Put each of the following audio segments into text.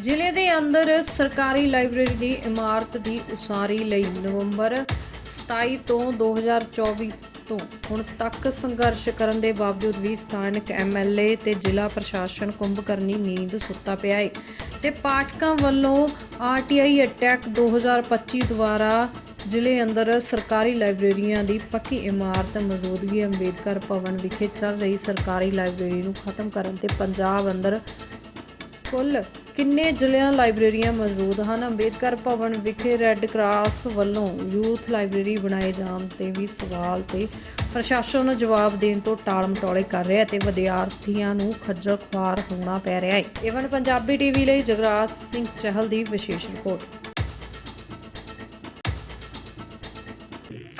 ਜ਼ਿਲ੍ਹੇ ਦੇ ਅੰਦਰ ਸਰਕਾਰੀ ਲਾਇਬ੍ਰੇਰੀ ਦੀ ਇਮਾਰਤ ਦੀ ਉਸਾਰੀ ਲਈ ਨਵੰਬਰ 27 ਤੋਂ 2024 ਤੋਂ ਹੁਣ ਤੱਕ ਸੰਘਰਸ਼ ਕਰਨ ਦੇ ਬਾਵਜੂਦ ਵੀ ਸਥਾਨਕ ਐਮਐਲਏ ਤੇ ਜ਼ਿਲ੍ਹਾ ਪ੍ਰਸ਼ਾਸਨ ਕੁੰਭਕਰਨੀ ਨੀਂਦ ਸੁੱਤਾ ਪਿਆ ਹੈ ਤੇ ਪਾਠਕਾਂ ਵੱਲੋਂ ਆਰਟੀਆਈ ਅਟੈਕ 2025 ਦੁਆਰਾ ਜ਼ਿਲ੍ਹੇ ਅੰਦਰ ਸਰਕਾਰੀ ਲਾਇਬ੍ਰੇਰੀਆਂ ਦੀ ਪੱਕੀ ਇਮਾਰਤ ਮੌਜੂਦਗੀ ਅੰਬੇਦਕਰ ਭਵਨ ਵਿਖੇ ਚੱਲ ਰਹੀ ਸਰਕਾਰੀ ਲਾਇਬ੍ਰੇਰੀ ਨੂੰ ਖਤਮ ਕਰਨ ਤੇ ਪੰਜਾਬ ਅੰਦਰ ਕੁੱਲ ਕਿੰਨੇ ਜ਼ਿਲ੍ਹਿਆਂ ਲਾਇਬ੍ਰੇਰੀਆਂ ਮੌਜੂਦ ਹਨ? ਅੰਬੇਦਕਰ ਭਵਨ ਵਿਖੇ ਰੈੱਡ ਕਰਾਸ ਵੱਲੋਂ ਯੂਥ ਲਾਇਬ੍ਰੇਰੀ ਬਣਾਏ ਜਾਣ ਤੇ ਵੀ ਸਵਾਲ ਤੇ ਪ੍ਰਸ਼ਾਸਨ ਨੂੰ ਜਵਾਬ ਦੇਣ ਤੋਂ ਟਾਲ ਮਟੋਲੇ ਕਰ ਰਿਹਾ ਤੇ ਵਿਦਿਆਰਥੀਆਂ ਨੂੰ ਖੱਜਲ ਖੁਆਰ ਹੋਣਾ ਪੈ ਰਿਹਾ ਹੈ। ਏਵਨ ਪੰਜਾਬੀ ਟੀਵੀ ਲਈ ਜਗਰਾਜ ਸਿੰਘ ਚਹਿਲ ਦੀ ਵਿਸ਼ੇਸ਼ ਰਿਪੋਰਟ।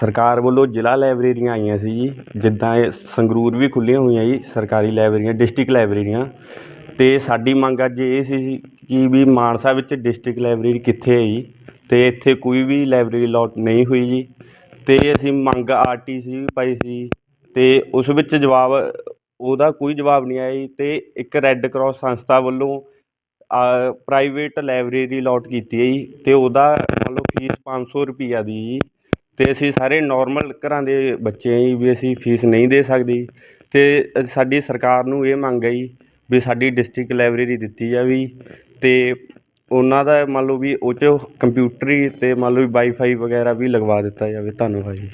ਸਰਕਾਰ ਵੱਲੋਂ ਜ਼ਿਲ੍ਹਾ ਲਾਇਬ੍ਰੇਰੀਆਂ ਆਈਆਂ ਸੀ ਜੀ। ਜਿੱਦਾਂ ਇਹ ਸੰਗਰੂਰ ਵੀ ਖੁੱਲੀਆਂ ਹੋਈਆਂ ਜੀ, ਸਰਕਾਰੀ ਲਾਇਬ੍ਰੇਰੀਆਂ, ਡਿਸਟ੍ਰਿਕਟ ਲਾਇਬ੍ਰੇਰੀਆਂ। ਅਤੇ ਸਾਡੀ ਮੰਗ ਅੱਜ ਇਹ ਸੀ ਕਿ ਵੀ ਮਾਨਸਾ ਵਿੱਚ ਡਿਸਟ੍ਰਿਕਟ ਲਾਇਬ੍ਰੇਰੀ ਕਿੱਥੇ ਹੈ ਜੀ ਅਤੇ ਇੱਥੇ ਕੋਈ ਵੀ ਲਾਇਬ੍ਰੇਰੀ ਅਲੋਟ ਨਹੀਂ ਹੋਈ ਜੀ। ਅਤੇ ਅਸੀਂ ਮੰਗ ਆਰ ਟੀ ਸੀ ਵੀ ਪਾਈ ਸੀ ਅਤੇ ਉਸ ਵਿੱਚ ਜਵਾਬ, ਉਹਦਾ ਕੋਈ ਜਵਾਬ ਨਹੀਂ ਆਇਆ ਜੀ। ਅਤੇ ਇੱਕ ਰੈੱਡ ਕਰੋਸ ਸੰਸਥਾ ਵੱਲੋਂ ਪ੍ਰਾਈਵੇਟ ਲਾਇਬ੍ਰੇਰੀ ਅਲੋਟ ਕੀਤੀ ਹੈ ਜੀ। ਅਤੇ ਉਹਦਾ ਮੰਨ ਲਓ ਫੀਸ ਪੰਜ ਸੌ ਰੁਪਈਆ ਦੀ ਜੀ। ਅਤੇ ਅਸੀਂ ਸਾਰੇ ਨੋਰਮਲ ਘਰਾਂ ਦੇ ਬੱਚੇ ਹਾਂ ਜੀ, ਵੀ ਅਸੀਂ ਫੀਸ ਨਹੀਂ ਦੇ ਸਕਦੇ। ਅਤੇ ਸਾਡੀ ਸਰਕਾਰ ਨੂੰ ਇਹ ਮੰਗ ਹੈ ਜੀ ਵੀ ਸਾਡੀ ਡਿਸਟ੍ਰਿਕਟ ਲਾਇਬ੍ਰੇਰੀ ਦਿੱਤੀ ਜਾਵੇ। ਅਤੇ ਉਹਨਾਂ ਦਾ ਮੰਨ ਲਓ ਵੀ ਉਹ 'ਚ ਕੰਪਿਊਟਰੀ ਅਤੇ ਮੰਨ ਲਓ ਵੀ ਵਾਈਫਾਈ ਵਗੈਰਾ ਵੀ ਲਗਵਾ ਦਿੱਤਾ ਜਾਵੇ। ਧੰਨਵਾਦ ਜੀ।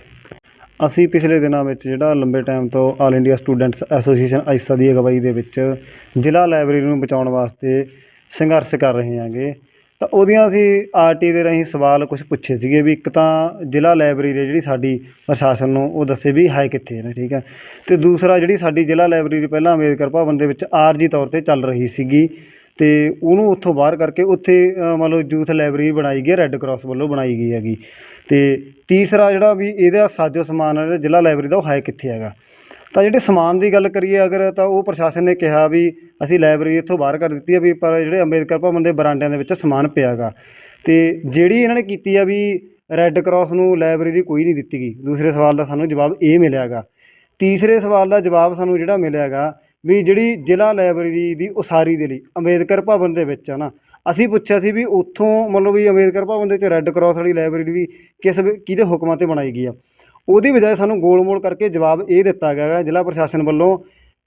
ਅਸੀਂ ਪਿਛਲੇ ਦਿਨਾਂ ਵਿੱਚ ਜਿਹੜਾ ਲੰਬੇ ਟਾਈਮ ਤੋਂ all India students association AISA ਦੀ ਅਗਵਾਈ ਦੇ ਵਿੱਚ ਜ਼ਿਲ੍ਹਾ ਲਾਇਬ੍ਰੇਰੀ ਨੂੰ ਬਚਾਉਣ ਵਾਸਤੇ ਸੰਘਰਸ਼ ਕਰ ਰਹੇ ਹਾਂਗੇ। ਤਾਂ ਉਹਦੀਆਂ ਅਸੀਂ ਆਰਟੀ ਦੇ ਰਾਹੀਂ ਸਵਾਲ ਕੁਝ ਪੁੱਛੇ ਸੀਗੇ ਵੀ ਇੱਕ ਤਾਂ ਜ਼ਿਲ੍ਹਾ ਲਾਇਬ੍ਰੇਰੀ ਹੈ ਜਿਹੜੀ ਸਾਡੀ ਪ੍ਰਸ਼ਾਸਨ ਨੂੰ ਉਹ ਦੱਸੇ ਵੀ ਹੈ ਕਿੱਥੇ ਨੇ ਠੀਕ ਹੈ। ਅਤੇ ਦੂਸਰਾ ਜਿਹੜੀ ਸਾਡੀ ਜ਼ਿਲ੍ਹਾ ਲਾਇਬ੍ਰੇਰੀ ਪਹਿਲਾਂ ਅੰਬੇਦਕਰ ਭਵਨ ਦੇ ਵਿੱਚ ਆਰਜੀ ਤੌਰ 'ਤੇ ਚੱਲ ਰਹੀ ਸੀਗੀ ਅਤੇ ਉਹਨੂੰ ਉੱਥੋਂ ਬਾਹਰ ਕਰਕੇ ਉੱਥੇ ਮਤਲਬ ਯੂਥ ਲਾਇਬ੍ਰੇਰੀ ਬਣਾਈ ਗਈ ਹੈ ਰੈੱਡ ਕਰਾਸ ਵੱਲੋਂ ਬਣਾਈ ਗਈ ਹੈਗੀ। ਅਤੇ ਤੀਸਰਾ ਜਿਹੜਾ ਵੀ ਇਹਦਾ ਸਾਜੋ ਸਮਾਨ ਜਿਹੜਾ ਜ਼ਿਲ੍ਹਾ ਲਾਇਬ੍ਰੇਰੀ ਦਾ ਉਹ ਹੈ ਕਿੱਥੇ ਹੈਗਾ। ਤਾਂ ਜਿਹੜੇ ਸਮਾਨ ਦੀ ਗੱਲ ਕਰੀਏ, ਅਗਰ ਤਾਂ ਉਹ ਪ੍ਰਸ਼ਾਸਨ ਨੇ ਕਿਹਾ ਵੀ ਅਸੀਂ ਲਾਇਬ੍ਰੇਰੀ ਇੱਥੋਂ ਬਾਹਰ ਕਰ ਦਿੱਤੀ ਹੈ ਵੀ ਪਰ ਜਿਹੜੇ ਅੰਬੇਦਕਰ ਭਵਨ ਦੇ ਬਰਾਂਡਿਆਂ ਦੇ ਵਿੱਚ ਸਮਾਨ ਪਿਆ ਗਾ ਅਤੇ ਜਿਹੜੀ ਇਹਨਾਂ ਨੇ ਕੀਤੀ ਆ ਵੀ ਰੈੱਡ ਕਰਾਸ ਨੂੰ ਲਾਇਬ੍ਰੇਰੀ ਕੋਈ ਨਹੀਂ ਦਿੱਤੀ ਗਈ। ਦੂਸਰੇ ਸਵਾਲ ਦਾ ਸਾਨੂੰ ਜਵਾਬ ਇਹ ਮਿਲਿਆ ਗਾ ਤੀਸਰੇ ਸਵਾਲ ਦਾ ਜਵਾਬ ਸਾਨੂੰ ਜਿਹੜਾ ਮਿਲਿਆ ਗਾ ਵੀ ਜਿਹੜੀ ਜ਼ਿਲ੍ਹਾ ਲਾਇਬ੍ਰੇਰੀ ਦੀ ਉਸਾਰੀ ਦੇ ਲਈ ਅੰਬੇਦਕਰ ਭਵਨ ਦੇ ਵਿੱਚ ਆ ਨਾ, ਅਸੀਂ ਪੁੱਛਿਆ ਸੀ ਵੀ ਉੱਥੋਂ ਮਤਲਬ ਵੀ ਅੰਬੇਦਕਰ ਭਵਨ ਦੇ ਵਿੱਚ ਰੈੱਡ ਕਰਾਸ ਵਾਲੀ ਲਾਇਬ੍ਰੇਰੀ ਵੀ ਕਿਸ ਵੇ- ਕਿਹਦੇ ਹੁਕਮਾਂ 'ਤੇ ਬਣਾਈ ਗਈ ਆ? ਉਹਦੀ ਬਜਾਏ ਸਾਨੂੰ ਗੋਲ ਮੋਲ ਕਰਕੇ ਜਵਾਬ ਇਹ ਦਿੱਤਾ ਗਿਆ ਗਾ ਜ਼ਿਲ੍ਹਾ ਪ੍ਰਸ਼ਾਸਨ ਵੱਲੋਂ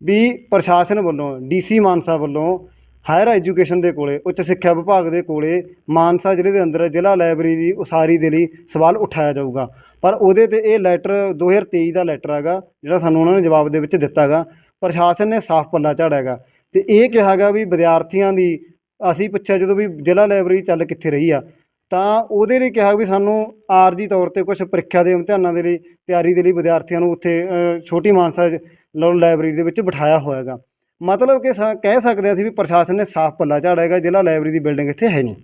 ਵੀ ਪ੍ਰਸ਼ਾਸਨ ਵੱਲੋਂ ਡੀਸੀ ਮਾਨਸਾ ਵੱਲੋਂ, ਹਾਇਰ ਐਜੂਕੇਸ਼ਨ ਦੇ ਕੋਲੇ, ਉੱਚ ਸਿੱਖਿਆ ਵਿਭਾਗ ਦੇ ਕੋਲੇ, ਮਾਨਸਾ ਜ਼ਿਲ੍ਹੇ ਦੇ ਅੰਦਰ ਜ਼ਿਲ੍ਹਾ ਲਾਇਬ੍ਰੇਰੀ ਦੀ ਉਸਾਰੀ ਦੇ ਲਈ ਸਵਾਲ ਉਠਾਇਆ ਜਾਊਗਾ। ਪਰ ਉਹਦੇ ਤੇ ਇਹ ਲੈਟਰ 2023 ਦਾ ਲੈਟਰ ਹੈਗਾ, ਜਿਹੜਾ ਸਾਨੂੰ ਉਹਨਾਂ ਨੇ ਜਵਾਬ ਦੇ ਵਿੱਚ ਦਿੱਤਾ ਗਾ ਪ੍ਰਸ਼ਾਸਨ ਨੇ ਸਾਫ਼ ਪੱਲਾ ਝਾੜਿਆ ਗਾ ਤੇ ਇਹ ਕਿਹਾ ਗਾ ਵੀ ਵਿਦਿਆਰਥੀਆਂ ਦੀ, ਅਸੀਂ ਪੁੱਛਿਆ ਜਦੋਂ ਵੀ ਜ਼ਿਲ੍ਹਾ ਲਾਇਬ੍ਰੇਰੀ ਚੱਲ ਕਿੱਥੇ ਰਹੀ ਆ ਤਾਂ ਉਹਦੇ ਲਈ ਕਿਹਾ ਵੀ ਸਾਨੂੰ ਆਰਜੀ ਤੌਰ ਤੇ ਕੁਝ ਪ੍ਰੀਖਿਆ ਦੇ ਇਮਤਿਹਾਨਾਂ ਦੇ ਲਈ, ਤਿਆਰੀ ਦੇ ਲਈ ਵਿਦਿਆਰਥੀਆਂ ਨੂੰ ਉੱਥੇ ਛੋਟੀ ਮਾਨਸਾ ਲਾਇਬ੍ਰੇਰੀ ਦੇ ਵਿੱਚ ਬਿਠਾਇਆ ਹੋਇਆ ਗਾ ਮਤਲਬ ਕਿ ਸਾ, ਕਹਿ ਸਕਦੇ ਹਾਂ ਅਸੀਂ ਵੀ ਪ੍ਰਸ਼ਾਸਨ ਨੇ ਸਾਫ਼ ਪੱਲਾ ਝਾੜਿਆ ਹੈਗਾ, ਜ਼ਿਲ੍ਹਾ ਲਾਇਬ੍ਰੇਰੀ ਦੀ ਬਿਲਡਿੰਗ ਇੱਥੇ ਹੈ ਨਹੀਂ।